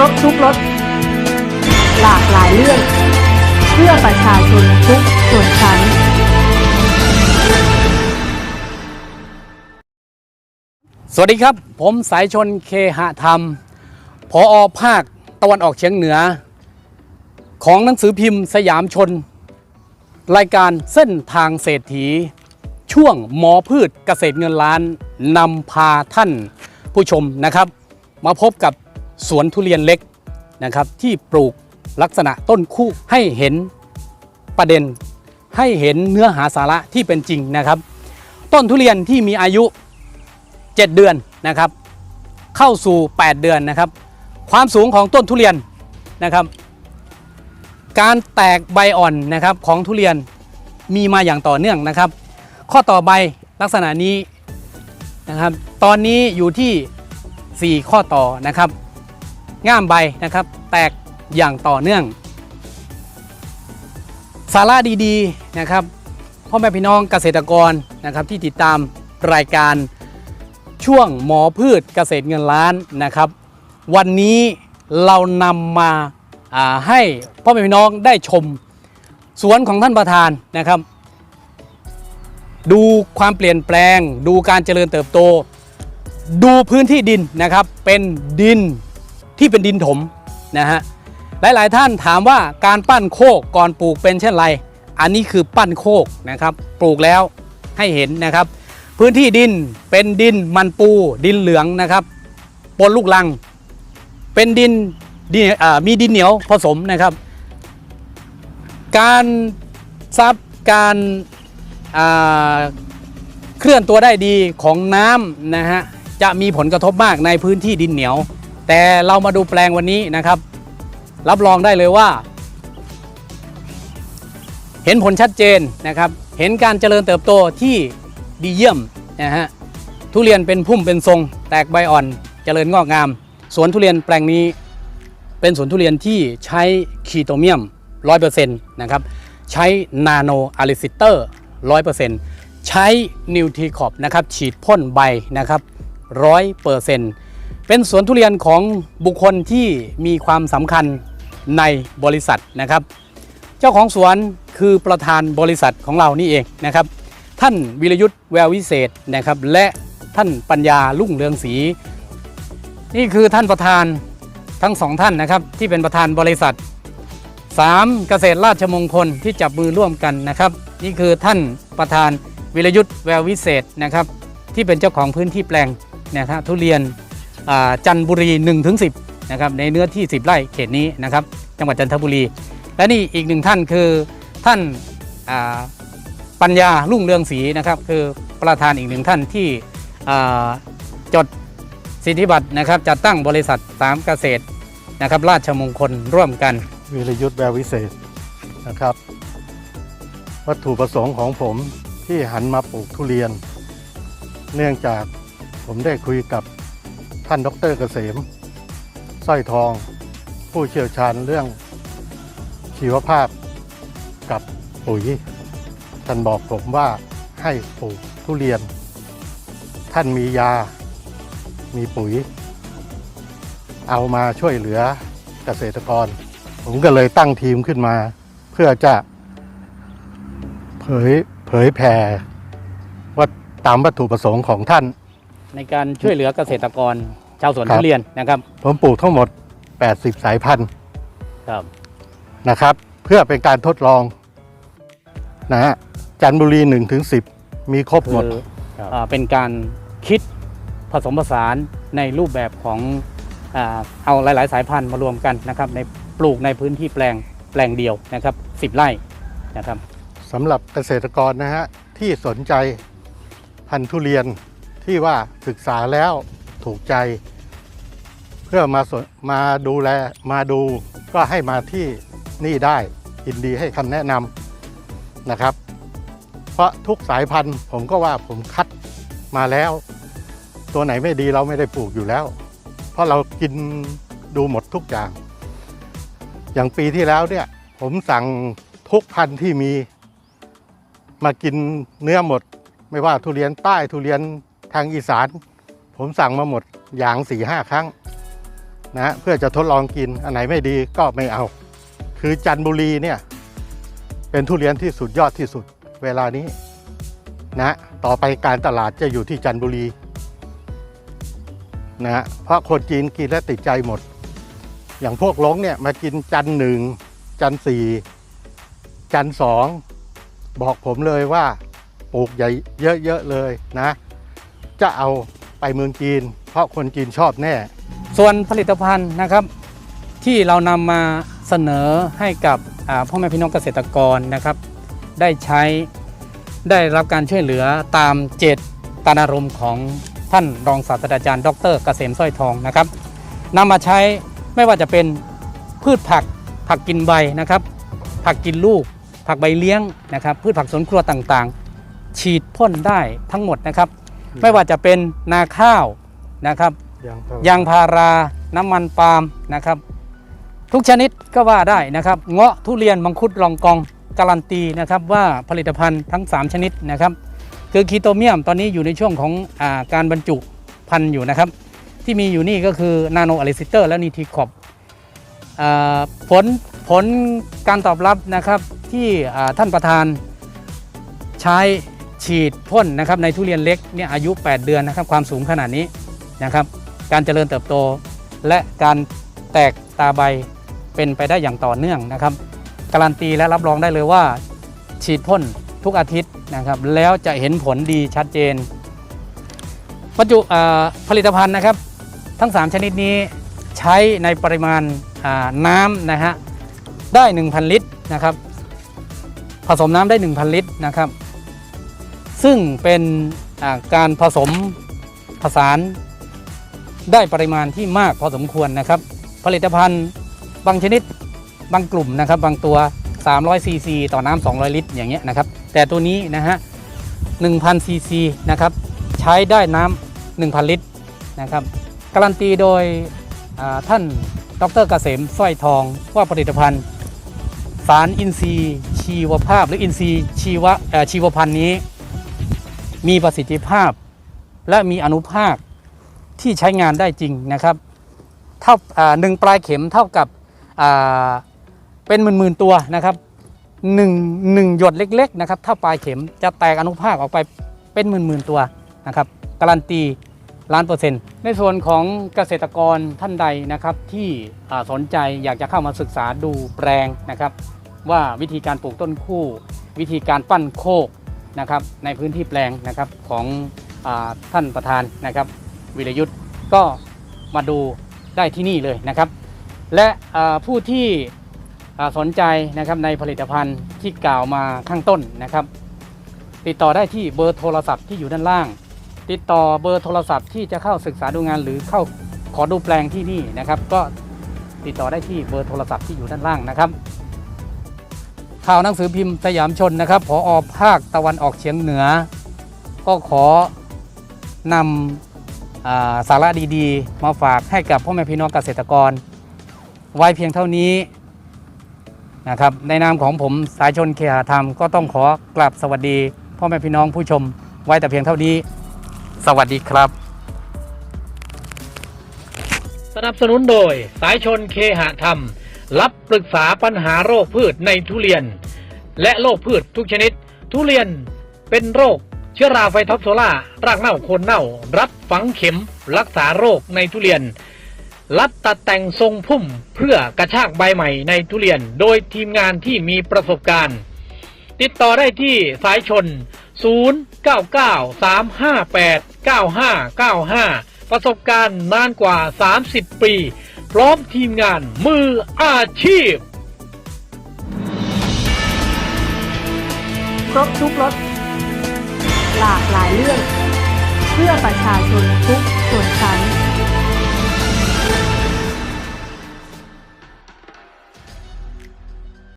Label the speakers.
Speaker 1: ครบทุกรสหลากหลายเรื่อง เพื่อประชาชนทุกส่วนชั้น
Speaker 2: สวัสดีครับ ผมสายชนเคหะธรรม พออภาคตะวันออกเฉียงเหนือ ของหนังสือพิมพ์สยามชน รายการเส้นทางเศรษฐี ช่วงหมอพืชเกษตรเงินล้านนำพาท่านผู้ชมนะครับ มาพบกับ สวนทุเรียนเล็กนะครับที่ปลูกลักษณะต้นคู่ให้เห็นประเด็น ให้เห็นเนื้อหาสาระที่เป็นจริงนะครับ ต้นทุเรียนที่มีอายุ 7 เดือนนะครับ เข้าสู่ 8 เดือนนะครับ ความสูงของต้นทุเรียนนะครับ การแตกใบอ่อนนะครับของทุเรียนมีมาอย่างต่อเนื่องนะครับ ข้อต่อใบลักษณะนี้นะครับ ตอนนี้อยู่ที่ 4 ข้อต่อนะครับ ง่ามใบนะครับ แตกอย่างต่อเนื่อง สาระดีๆนะครับพ่อแม่พี่น้องเกษตรกรนะครับที่ติดตามรายการช่วงหมอพืชเกษตรเงินล้านนะครับ วันนี้เรานำมาาให้พ่อแม่พี่น้องได้ชมสวนของท่านประธานนะครับ ดูความเปลี่ยนแปลง ดูการเจริญเติบโต ดูพื้นที่ดินนะครับ เป็นดิน ที่เป็นดินถมนะฮะหลายๆท่านถามว่าการปั้นโคกก่อนปลูกเป็นเช่นไร อันนี้คือปั้นโคกนะครับ ปลูกแล้วให้เห็นนะครับ พื้นที่ดินเป็นดินมันปู ดินเหลืองนะครับปนลูกลัง เป็นดินดินมีดินเหนียวผสมนะครับ การซับการเคลื่อนตัวได้ดีของน้ำนะฮะจะมีผลกระทบมากในพื้นที่ดินเหนียว แต่เรามาดูแปลงวันนี้นะครับ รับรองได้เลยว่า เห็นผลชัดเจนนะครับ เห็นการเจริญเติบโตที่ดีเยี่ยมนะฮะทุเรียนเป็นพุ่มเป็นทรง แตกใบอ่อนเจริญงอกงาม สวนทุเรียนแปลงนี้ เป็นสวนทุเรียนที่ใช้คีโตเมียม 100%นะครับใช้นาโนอาริซิเตอร์ 100%ใช้นิวทรีคอปนะครับฉีดพ่นใบนะครับ 100% เป็นสวนทุเรียนของบุคคลที่มีความสำคัญในบริษัทนะครับ เจ้าของสวนคือประธานบริษัทของเรานี่เองนะครับ ท่านวิรยุทธ์แวววิเศษนะครับ และท่านปัญญาลุ่งเรืองศรีนี่คือท่านประธานทั้งสองท่านนะครับ ที่เป็นประธานบริษัท 3. เกษตรราชมงคลที่จับมือร่วมกันนะครับ นี่คือท่านประธานวิรยุทธ์แวววิเศษนะครับ ที่เป็นเจ้าของพื้นที่แปลงนะครับทุเรียน จันทบุรี 1-10นะครับในเนื้อที่ 10 ไร่เขตนี้นะครับจังหวัดจันทบุรี และนี่อีกหนึ่งท่านคือท่านาปัญญารุ่งเรืองศรีนะครับคือประธานอีกหนึ่งท่านที่จดสิทธิบัตรนะครับจัดตั้งบริษัทสามเกษตรนะครับราชมงคลร่วมกัน
Speaker 3: วีรยุทธ์แวววิเศษนะครับ วัตถุประสงค์ของผมที่หันมาปลูกทุเรียน เนื่องจากผมได้คุยกับ ท่านดรเกษมสร้อยทอง ผู้เชี่ยวชาญเรื่องชีวภาพกับปุ๋ย ท่านบอกผมว่าให้ปลูกทุเรียน ท่านมียา มีปุ๋ย เอามาช่วยเหลือเกษตรกร ผมก็เลยตั้งทีมขึ้นมา เพื่อจะเผยเผยแผ่ว่าตามวัตถุประสงค์ของท่าน
Speaker 2: ในการช่วยเหลือเกษตรกรชาวสวน
Speaker 3: ครับ
Speaker 2: ทุเรียนนะครับ
Speaker 3: ผมปลูกทั้งหมด 80 สายพันธุ์
Speaker 2: ครับ
Speaker 3: นะครับ เพื่อเป็นการทดลองนะฮะจันทบุรี1ถึง10 มีครบหมด
Speaker 2: คืออ่าเป็นการคิดผสมผสานในรูปแบบของอาเอาหลาย ๆ สายพันธุ์มารวมกันนะครับในปลูกในพื้นที่แปลงแปลงเดียวนะครับ 10 ไร่นะครับ
Speaker 3: สำหรับเกษตรกรนะฮะที่สนใจพันธุ์ทุเรียน ที่ว่าศึกษาแล้วถูกใจ เพื่อมาสนมาดูแลมาดูก็ให้มาที่นี่ได้ยินดีให้คำแนะนำนะครับ เพราะทุกสายพันธุ์ผมก็ว่าผมคัดมาแล้ว ตัวไหนไม่ดีเราไม่ได้ปลูกอยู่แล้ว เพราะเรากินดูหมดทุกอย่าง อย่างปีที่แล้วเนี่ยผมสั่งทุกพันธุ์ที่มีมากินเนื้อหมด ไม่ว่าทุเรียนใต้ทุเรียน ทางอีสาน ผมสั่งมาหมดอย่างสี่ห้าครั้งนะเพื่อจะทดลองกินอันไหนไม่ดีก็ไม่เอา คือจันบุรีเนี่ยเป็นทุเรียนที่สุดยอดที่สุดเวลานี้นะต่อไปการตลาดจะอยู่ที่จันบุรีนะเพราะคนจีนกินและติดใจหมด อย่างพวกหลงเนี่ยมากินจันหนึ่งจันสี่จันสองบอกผมเลยว่าปลูกใหญ่เยอะๆเลยนะ จะเอาไปเมืองจีน เพราะคนจีนชอบแน่
Speaker 2: ส่วนผลิตภัณฑ์นะครับ ที่เรานำมาเสนอให้กับพ่อแม่พี่น้องเกษตรกรนะครับ ได้ใช้ได้รับการช่วยเหลือตามเจตตานารมณ์ของท่านรองศาสตราจารย์ ดรเกษมสร้อยทองนะครับนำมาใช้ไม่ว่าจะเป็นพืชผักผักกินใบนะครับ ผักกินลูก ผักใบเลี้ยงนะครับ พืชผักสวนครัวต่างๆ ฉีดพ่นได้ทั้งหมดนะครับ ไม่ว่าจะเป็นนาข้าวนะครับ
Speaker 3: ยังพอ
Speaker 2: ยางพาราน้ำมันปาล์มนะครับ ทุกชนิดก็ว่าได้นะครับ เงาะทุเรียนมังคุดลองกองการันตีนะครับว่าผลิตภัณฑ์ทั้ง 3 ชนิดนะครับ คือคีโตเมียมตอนนี้อยู่ในช่วงของอาการบรรจุพันธุ์อยู่นะครับ ที่มีอยู่นี่ก็คือนาโนอะลิซิเตอร์และนีทีคอบผลผลการตอบรับนะครับที่อ่าท่านประธานใช้ ฉีดพ่นนะครับในทุเรียนเล็กเนี่ยอายุ 8 เดือนนะครับความสูงขนาดนี้นะครับ การเจริญเติบโต และการแตกตาใบเป็นไปได้อย่างต่อเนื่องนะครับ การันตีและรับรองได้เลยว่า ฉีดพ่นทุกอาทิตย์นะครับ แล้วจะเห็นผลดีชัดเจนปัจจุผลิตภัณฑ์นะครับ ทั้ง 3 ชนิดนี้ใช้ในปริมาณน้ำนะฮะได้ 1,000 ลิตรนะครับ ผสมน้ำได้ 1,000 ลิตรนะครับ ซึ่งเป็นการผสมผสานได้ปริมาณที่มากพอสมควรนะครับ ผลิตภัณฑ์บางชนิดบางกลุ่มนะครับ บางตัว 300 ซีซี ต่อน้ำ200 ลิตร อย่างเงี้ยนะครับ แต่ตัวนี้นะฮะ 1,000 ซีซีนะครับ ใช้ได้น้ำ1,000 ลิตรนะครับ การันตีโดยอ่าท่านดรเกษมสร้อยทองว่าผลิตภัณฑ์ สารอินทรีย์ชีวภาพ หรืออินทรีย์ชีวะเอ่อชีวพันธุ์นี้ มีประสิทธิภาพ และมีอนุภาคที่ใช้งานได้จริงนะครับเท่าหนึ่งปลายเข็มเท่ากับเป็นหมื่นๆตัวนะครับหนึ่งหนึ่งหยดเล็ก ๆ นะครับ ถ้าปลายเข็มจะแตกอนุภาคออกไปเป็นหมื่นๆตัวนะครับการันตีล้านเปอร์เซ็นต์ในส่วนของเกษตรกรท่านใดนะครับที่สนใจอยากจะเข้ามาศึกษาดูแปลงนะครับ ว่าวิธีการปลูกต้นคู่ วิธีการปั้นโคก นะครับในพื้นที่แปลงนะครับของอท่านประธานนะครับ วิรยุทธ์ก็มาดูได้ที่นี่เลยนะครับ และผู้ที่สนใจนะครับในผลิตภัณฑ์ที่กล่าวมาข้างต้นนะครับ ติดต่อได้ที่เบอร์โทรศัพท์ที่อยู่ด้านล่าง ติดต่อเบอร์โทรศัพท์ที่จะเข้าศึกษาดูงานหรือเข้าขอดูแปลงที่นี่นะครับ ก็ติดต่อได้ที่เบอร์โทรศัพท์ที่อยู่ด้านล่างนะครับ ข่าวหนังสือพิมพ์สยามชนนะครับผออภาคตะวันออกเฉียงเหนือ ก็ขอนำอาสาระดีๆ มาฝากให้กับพ่อแม่พี่น้องเกษตรกร ไว้เพียงเท่านี้นะครับในนามของผมสายชนเคหธรรมก็ต้องขอกราบสวัสดี พ่อแม่พี่น้องผู้ชมไว้แต่เพียงเท่านี้ สวัสดีครับ สนับสนุนโดยสายชนเคหะธรรม รับปรึกษาปัญหาโรคพืชในทุเรียน และโรคพืชทุกชนิด ทุเรียนเป็นโรค เชื้อราไฟท็อปโซล่ารากเน่าโคนเน่า รับฝังเข็ม รักษาโรคในทุเรียน รัดตัดแต่งทรงพุ่มเพื่อกระชากใบใหม่ในทุเรียน โดยทีมงานที่มีประสบการณ์ ติดต่อได้ที่สายชน 0993589595 ประสบการณ์นานกว่า 30 ปี พร้อมทีมงานมืออาชีพ
Speaker 1: ครบทุกรสหลากหลายเรื่อง เพื่อประชาชนทุกส่วนชั้น